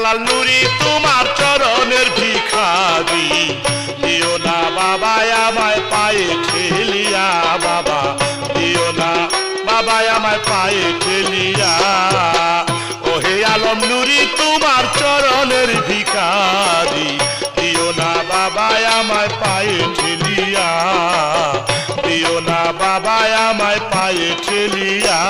জালাল নুরি, তোমার চরণের ভিখারি। দিও না বাবা, আমায় পায়ে ঠেলিয়া বাবা। দিও না বাবা, আমায় পায়ে ঠেলিয়া। ওহে আলম নুরি, তোমার চরণের ভিখারি। দিও না বাবা, আমায় পায়ে ঠেলিয়া। দিও না বাবা, আমায় পায়ে ঠেলিয়া।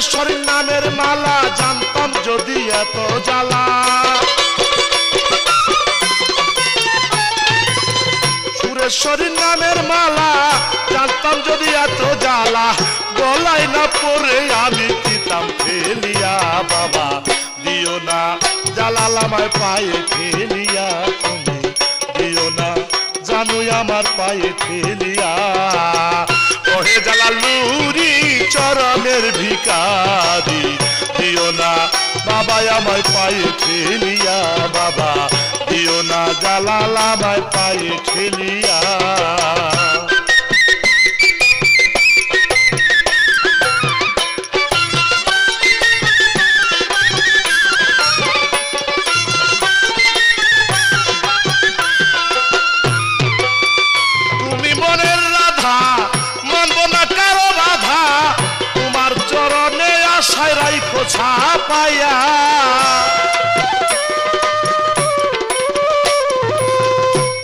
সুরেশ্বরীর নামের মালা জানতাম যদি এত জ্বালা। সুরেশ্বরীর নামের মালা জানতাম যদি এত জ্বালা। গলায় না পরে আমি দিতাম ফেলিয়া, বাবা, দিও না। জালাল আমায় পায়ে ফেলিয়া তুমি দিও না। জানু আমার পায়ে ফেলিয়া। ওহে জালাল নুরি চরণের ভিকারি দিও না, বাবা আমায় পায়ে ঠেলিয়া, বাবা। দিও না, জালাল আমায় পায়ে ঠেলিয়া। ছাপাইয়া।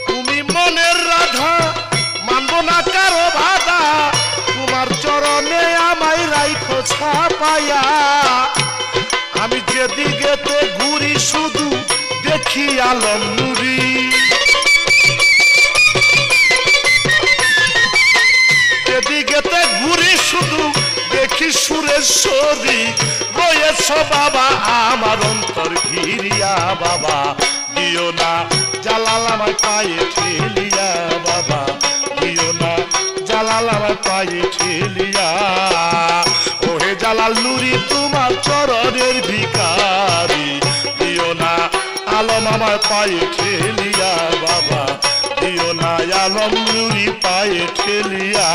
তুমি মনের রাধা, মানব না কারও বাধা, তোমার চরণে আমায় রাইখো ছাপাইয়া। আমি যেদিকেতে ঘুরি শুধু দেখি আলম নুরি। সুরেশ্বরী রয়েছ বাবা, আমার অন্তর ঘিরিয়া বাবা। দিও না জালাল আমার পায়ে ঠেলিয়া বাবা। দিও না জালাল আমার পায়ে ঠেলিয়া। ওহে জালাল নুরি, তোমার চরণের ভিকারি দিও না আলম আমার পায়ে ঠেলিয়া বাবা। দিও না আলম নুরি পায়ে ঠেলিয়া।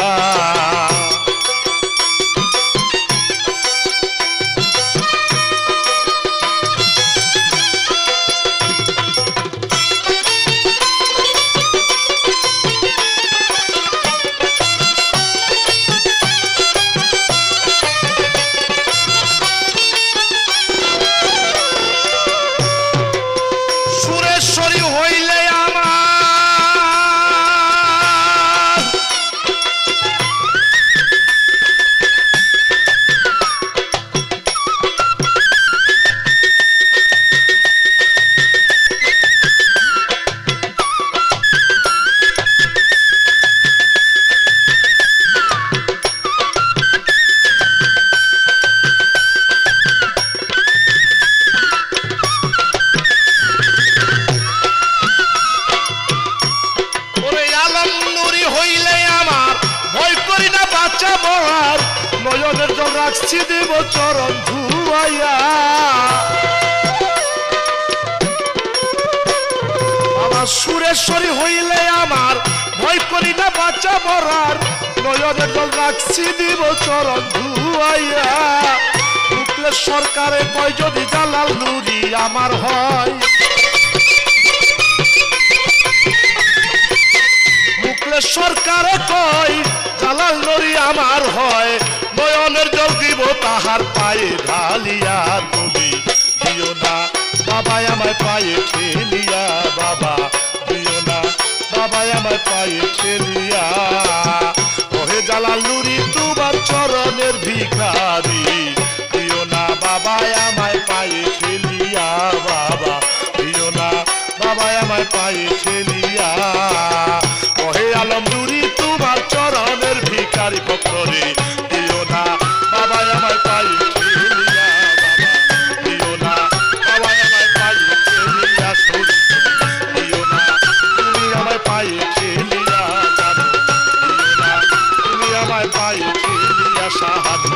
আলম নুরি হইলে আমার, ভয় করি না বাচ্চা বলার নয়নের জল রাখছি দেব চরণ ধুয়াইয়া আমার সুরেশ্বরী হইলে আমার, ভয় করি না বাচ্চা বরার নয়নের জল রাখছি দিব চরণ ধুয়াইয়া সরকারে কয় যদি জালাল নুরি আমার হয় বলে সরকার কয় জালাল নই আমার হয়। নয়নের জল দিব তাহার পায়ে ঢালিয়া তুমি। দিও না বাবা আমায় পায়ে ফেলিয়া বাবা। দিও না বাবা আমায় পায়ে ফেলিয়া ওহে জালাল নুরি, তোমার চরণের ভিখারি। দিও না বাবা আমায় পায়ে ফেলিয়া বাবা। দিও না বাবা আমায় পায়ে করে দিও না। বাবা আমার পাই দিও না। বাবা আমার পাই খেলিয়া দিও না। তুমি আমার পাই খেলিয়া জানো দিও না। তুমি আমার পাই খেলিয়া সাহায্য